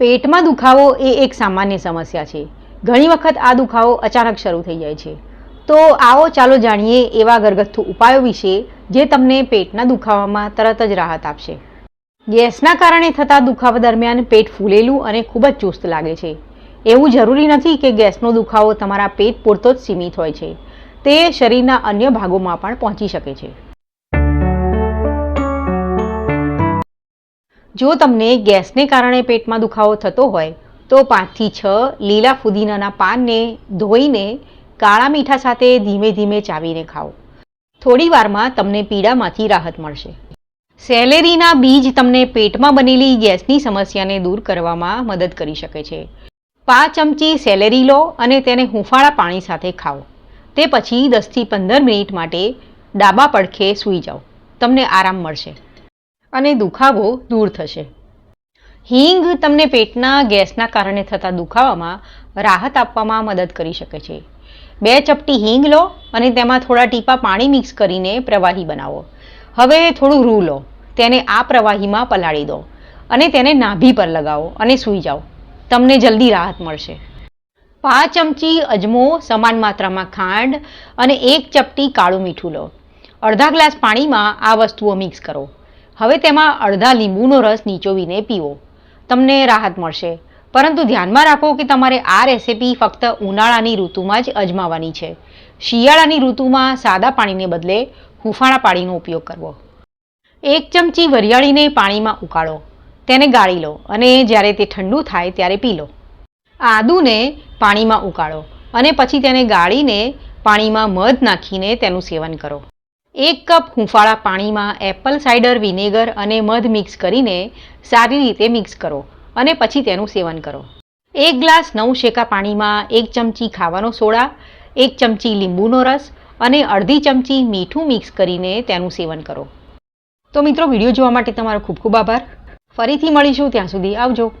પેટમાં દુખાવો એ એક સામાન્ય સમસ્યા છે. ઘણી વખત આ દુખાવો અચાનક શરૂ થઈ જાય છે. તો આવો ચાલો જાણીએ એવા ઘરગથ્થુ ઉપાયો વિશે જે તમને પેટના દુખાવામાં તરત જ રાહત આપશે. ગેસના કારણે થતા દુખાવા દરમિયાન પેટ ફૂલેલું અને ખૂબ જ ચુસ્ત લાગે છે. એવું જરૂરી નથી કે ગેસનો દુખાવો તમારા પેટ પૂરતો જ સીમિત હોય છે. તે શરીરના અન્ય ભાગોમાં પણ પહોંચી શકે છે. જો તમને ગેસને કારણે પેટમાં દુખાવો થતો હોય, તો પાંચથી છ લીલા ફુદીનાના પાનને ધોઈને કાળા મીઠા સાથે ધીમે ધીમે ચાવીને ખાઓ. થોડી વારમાં તમને પીડામાંથી રાહત મળશે. સેલેરીના બીજ તમને પેટમાં બનેલી ગેસની સમસ્યાને દૂર કરવામાં મદદ કરી શકે છે. પાંચ ચમચી સેલેરી લો અને તેને હુંફાળા પાણી સાથે ખાઓ. તે પછી દસથી પંદર મિનિટ માટે ડાબા પડખે સૂઈ જાઓ. તમને આરામ મળશે. અને દુખાવો દૂર થશે. હિંગ તમને પેટના ગેસના કારણે થતા દુખાવામાં રાહત આપવામાં મદદ કરી શકે છે. બે ચપટી હિંગ લો અને તેમાં થોડા ટીપા પાણી મિક્સ કરીને પ્રવાહી બનાવો. હવે થોડું રૂ લો. તેને આ પ્રવાહીમાં પલાળી દો અને તેને નાભી પર લગાવો અને સૂઈ જાઓ. તમને જલ્દી રાહત મળશે. પાંચ ચમચી અજમો સમાન માત્રામાં ખાંડ અને એક ચપટી કાળું મીઠું લો. અડધા ગ્લાસ પાણીમાં આ વસ્તુઓ મિક્સ કરો. હવે તેમાં અડધા લીંબુનો રસ નીચોવીને પીવો. તમને રાહત મળશે. પરંતુ ધ્યાનમાં રાખો કે તમારે આ રેસીપી ફક્ત ઉનાળાની ઋતુમાં જ અજમાવાની છે. શિયાળાની ઋતુમાં સાદા પાણીને બદલે હુંફાળા પાણીનો ઉપયોગ કરવો. એક ચમચી વરિયાળીને પાણીમાં ઉકાળો. તેને ગાળી લો અને જ્યારે તે ઠંડુ થાય ત્યારે પી લો. આદુને પાણીમાં ઉકાળો અને પછી તેને ગાળીને પાણીમાં મધ નાખીને તેનું સેવન કરો. એક કપ હુંફાળા પાણીમાં એપલ સાઇડર વિનેગર અને મધ મિક્સ કરીને સારી રીતે મિક્સ કરો અને પછી તેનું સેવન કરો. એક ગ્લાસ નવ શેકા પાણીમાં એક ચમચી ખાવાનો સોડા, એક ચમચી લીંબુનો રસ અને અડધી ચમચી મીઠું મિક્સ કરીને તેનું સેવન કરો. તો મિત્રો વીડિયો જોવા માટે તમારો ખૂબ ખૂબ આભાર. ફરીથી મળીશું, ત્યાં સુધી આવજો.